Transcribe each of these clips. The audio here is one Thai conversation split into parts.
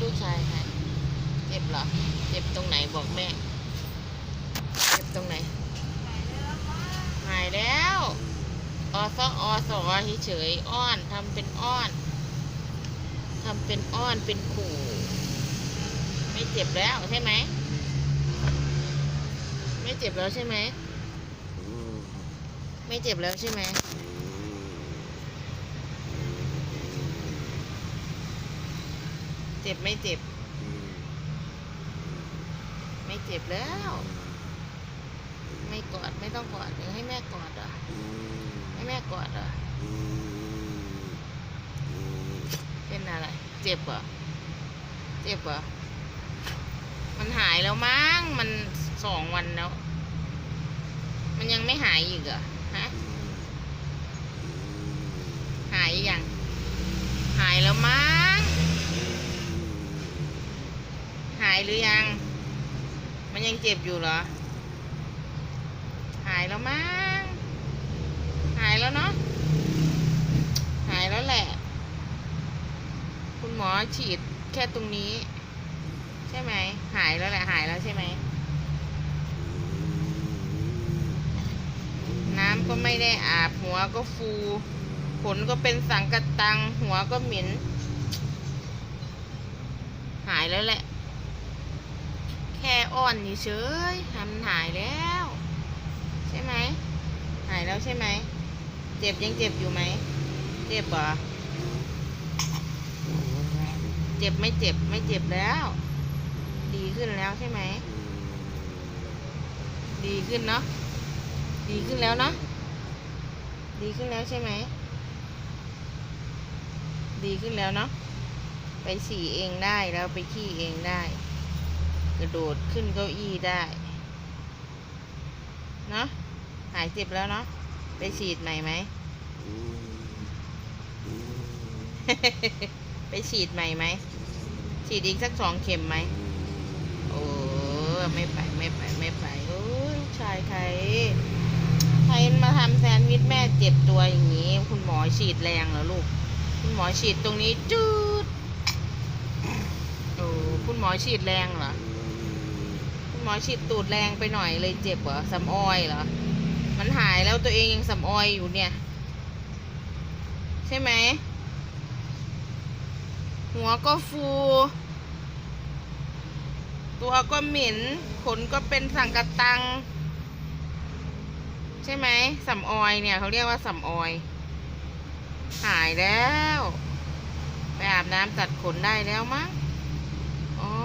ลูกชายใครเจ็บเหรอ เจ็บตรงไหนบอกแม่ เจ็บตรงไหน หายแล้วอสอสอเฉยๆอ้อนทำเป็นอ้อนทำเป็นอ้อนเป็นขู่ ไม่เจ็บแล้วใช่ไหม ไม่เจ็บแล้วใช่ไหม ไม่เจ็บแล้วใช่ไหม เจ็บไม่เจ็บ ไม่เจ็บแล้ว ไม่กอดไม่ต้องกอดเดี๋ยวให้แม่กอดเหรอให้แม่กอดเหรอเป็นอะไร เจ็บเหรอเจ็บเหรอมันหายแล้วมั้งมันสองวันแล้ว มันยังไม่หายอีกเหรอฮะหายยังหายแล้วมั้ง หายหรือยัง มันยังเจ็บอยู่เหรอ หายแล้วมั้ง หายแล้วเนาะ หายแล้วแหละ คุณหมอฉีดแค่ตรงนี้ ใช่ไหม หายแล้วแหละ หายแล้วใช่ไหม น้ำก็ไม่ได้อาบ หัวก็ฟู ขนก็เป็นสังกะตัง หัวก็เหม็นหายแล้วแหละ แค่อ้อนเฉยทำหายแล้ว ใช่ไหม หายแล้วใช่ไหม เจ็บยังเจ็บอยู่ไหม เจ็บเหรอเจ็บไม่เจ็บไม่เจ็บแล้ว ดีขึ้นแล้วใช่ไหม ดีขึ้นเนาะ ดีขึ้นแล้วเนาะ ดีขึ้นแล้วใช่ไหม ดีขึ้นแล้วเนาะ ไปฉี่เองได้แล้วไปขี้เองได้ กระโดดขึ้นเก้าอี้ได้เนาะหายเจ็บแล้วเนาะไปฉีดใหม่ไหม ไปฉีดใหม่ไหม ฉีดอีกสักสองเข็มไหม โอ้ไม่ไปไม่ไปไม่ไปโอ้ลูกชายใครใครมาทำแซนด์วิชแม่เจ็บตัวอย่างนี้ คุณหมอฉีดแรงเหรอลูก คุณหมอฉีดตรงนี้จูดโอ้คุณหมอฉีดแรงเหรอ มอฉีดตูดแรงไปหน่อยเลยเจ็บเหรอสำออยเหรอ มันหายแล้วตัวเองยังสำออยอยู่เนี่ย ใช่ไหม หัวก็ฟู ตัวก็หม็นขนก็เป็นสังกตัง ใช่ไหมสำออยเนี่ยเขาเรียกว่าสำออย หายแล้ว ไปอาบน้ำตัดขนได้แล้วมั้งโอ้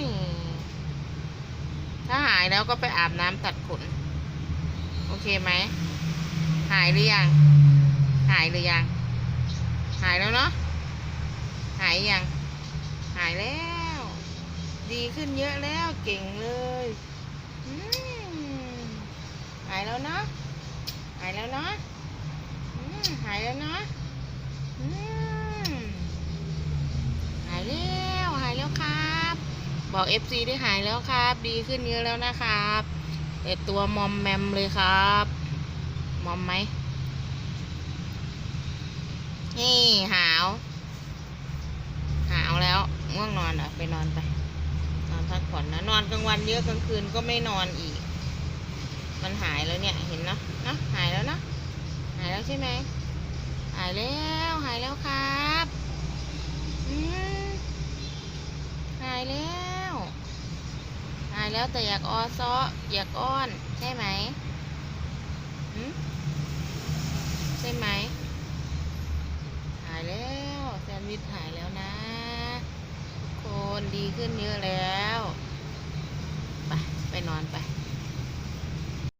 ย ถ้าหายแล้วก็ไปอาบน้ำตัดขน โอเคไหม หายหรือยัง หายหรือยัง หายแล้วเนาะ หายยัง หายแล้ว ดีขึ้นเยอะแล้ว เก่งเลยหายแล้วเนาะ หายแล้วเนาะหายแล้วเนาะอืมหายแล้ว หายแล้วครับ บอก FC ได้หายแล้วครับ ดีขึ้นเยอะแล้วนะครับแต่ตัวมอมแมมเลยครับ มอมไหมนี่หาว หาวแล้วง่วงนอนเหรอะ ไปนอนไป นอนพักผ่อนนะ นอนกลางวันเยอะกลางคืนก็ไม่นอนอีก มันหายแล้วเนี่ย เห็นเนาะนะหายแล้วนะหายแล้วใช่ไหมหายแล้ว หายแล้วครับอืมหายแล้ว หาย แล้วแต่อยากออซ้ออยากอ้อน ใช่ไหมหืมใช่ไหม หายแล้วแซนด์วิชหายแล้วนะทุกคนดีขึ้นเยอะแล้ว ไป ไปนอนไป